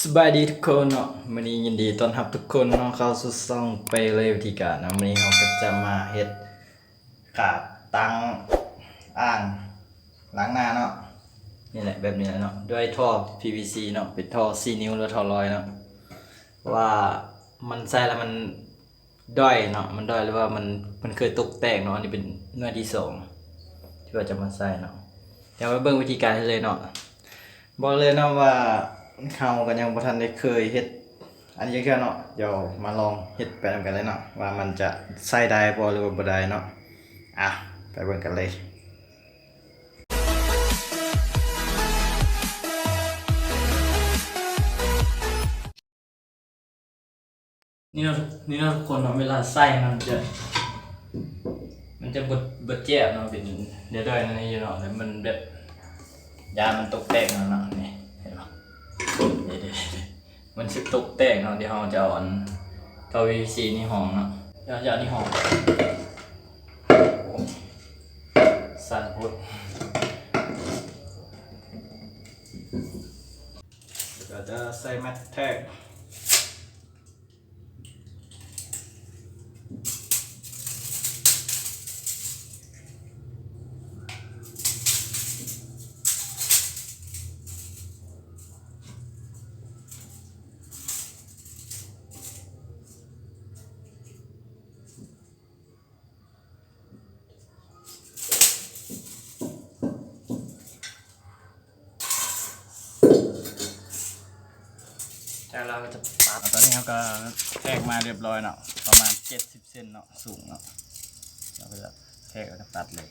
สบายดีทุกคนเนาะวันนี้ยินดีต้อนรับทุกคนเนาะเข้าสู่ช่องไปเลยวิธีการเนาะวันนี้เราก็จะมาเฮ็ดขาตั้งอ่างล้างหน้าเนาะนี่แหละแบบนี้แหละเนาะด้วยท่อ PVC เนาะเป็นท่อ4นิ้วหรือท่อลอยเนาะว่ามันใส่แล้วมันด้อยเนาะมันด้อยหรือว่ามันมันเคยตกแตกเนาะอันนี่เป็นหน่วยที่สองที่ว่าจะมาใส่เนาะเดี๋ยวมาเบิ่งวิธีการให้เลยเนาะบอกเลยนะว่า เขากันยังบ่ทันได้เคยเฮ็ด อันนี้แค่เนาะเดี๋ยวมาลองเฮ็ดไปนำกันเลยเนาะว่ามันจะใส่ได้บ่หรือว่าบ่ได้เนาะอะไปเบิ่งกันเลยนี่เนาะนี่เนาะทุกคนเนาะเวลาใส่มันจะ มันจะบดบดเจ็บเนาะเป็นเดี๋ยวด้วยนั่นนี่เนาะแล้วมันแบบยามันตกแต่งเนาะนี่เห็นปะเดี๋ยวเดี๋ยวเดี๋ยว มันสิตกแต่งเนาะเดี๋ยวเราจะเอาอันเกาวีซีนี่ห้องเนาะเดี๋ยวเราจะเอานี่ห้องสั่นพุดเดี๋ยวจะใส่แมทแท็ก แล้วเราก็จะตัดตอนนี้เขาก็แทกมาเรียบร้อยเนาะประมาณ70เซนเนาะสูงเนาะเราก็จะแทกแล้วก็ตัดเลย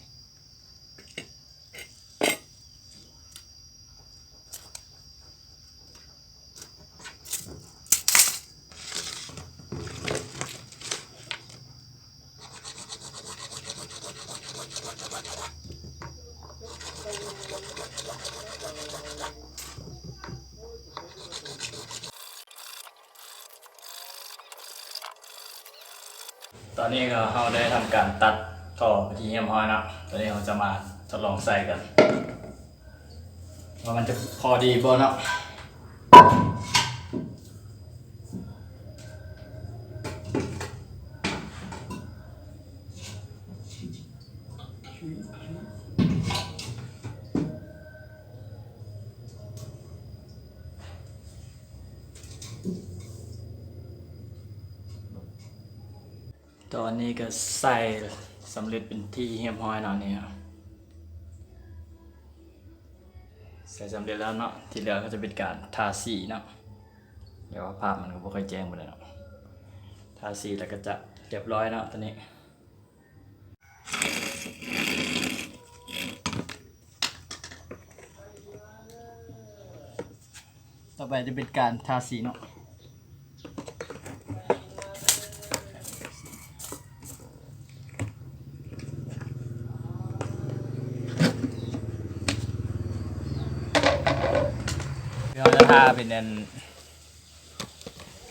ตอนนี้ก็เราได้ทำการตัดท่อไปที่เฮียมห้อยนะตอนนี้เราจะมาทดลองใส่กันว่ามันจะพอดีบ่เนาะ ตอนนี้ก็ใส่สำเร็จเป็นที่เฮียมห้อยเนาะเนี่ยใส่สำเร็จแล้วเนาะที่เหลือก็จะเป็นการทาสีเนาะเดี๋ยวภาพมันก็บ่ค่อยแจ้งหมดเลยเนาะทาสีแล้วก็จะเรียบร้อยเนาะตอนนี้ต่อไปจะเป็นการทาสีเนาะ เราจะทาเป็นอัน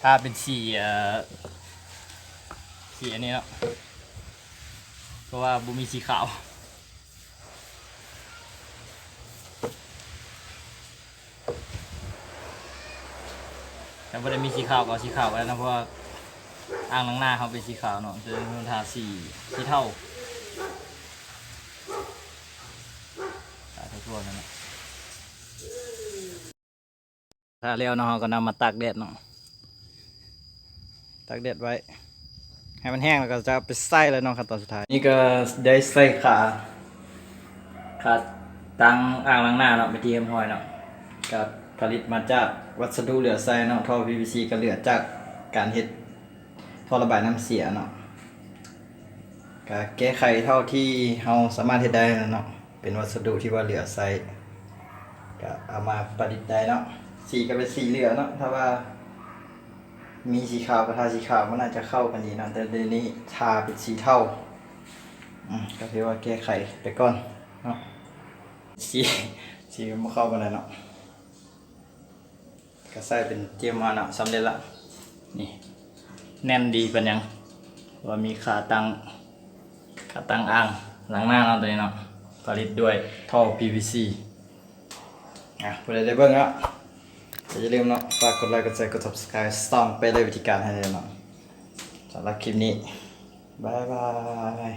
ทาเป็นสีเอ่อสีอันนี้เนาะเพราะว่าบุมีสีขาวแต่พอได้มีสีขาวก็สีขาวไว้วนะเพราะว่าอ่างล้างหน้าเขาเป็นสีขาวเนาะจะทาสีสีเท่าทาทั่วๆนั่นแหละ ถ้าเลี้ยวเนาะเราก็นำมาตากแดดเนาะตากแดดไว้ ให้มันแห้งแล้วก็จะไปใส่แล้วเนาะขั้นตอนสุดท้าย นี่ก็ได้ใส่ขาขาตั้งอ่างล้างหน้าเนาะไปที่เอ็มหอยเนาะก็ผลิตมาจากวัสดุเหลือใส่เนาะท่อ PVC ก็เหลือจากการเฮ็ดท่อระบายน้ำเสียเนาะก็แก้ไขเท่าที่เราสามารถเฮ็ดได้เนาะเป็นวัสดุที่ว่าเหลือใส่ก็เอามาประดิษฐ์ได้เนาะ สีก็เป็นสีเหลืองเนาะถ้าว่า มีสีขาวกับทาสีขาวมันน่าจะเข้ากันดีนะแต่เดี๋ยวนี้ทาเป็นสีเทาอืมก็ถือว่าแก้ไขไปก่อนเนาะสีสีมันเข้ากันเลยเนาะก็ใส่เป็นเจียมมาเนาะสำเร็จละนี่แน่นดีเป็นยังว่ามีขาตั้งขาตั้งอ่างหลังหน้าเนาะตัวนี้เนาะผลิตด้วยท่อ PVC อะเพื่อได้เบิ่งแล้ว อย่าลืมเนาะฝากกดไลค์กดแชร์กด subscribe สต้องไปเลยวิธีการให้เลยเนาะสำหรับคลิปนี้บายบาย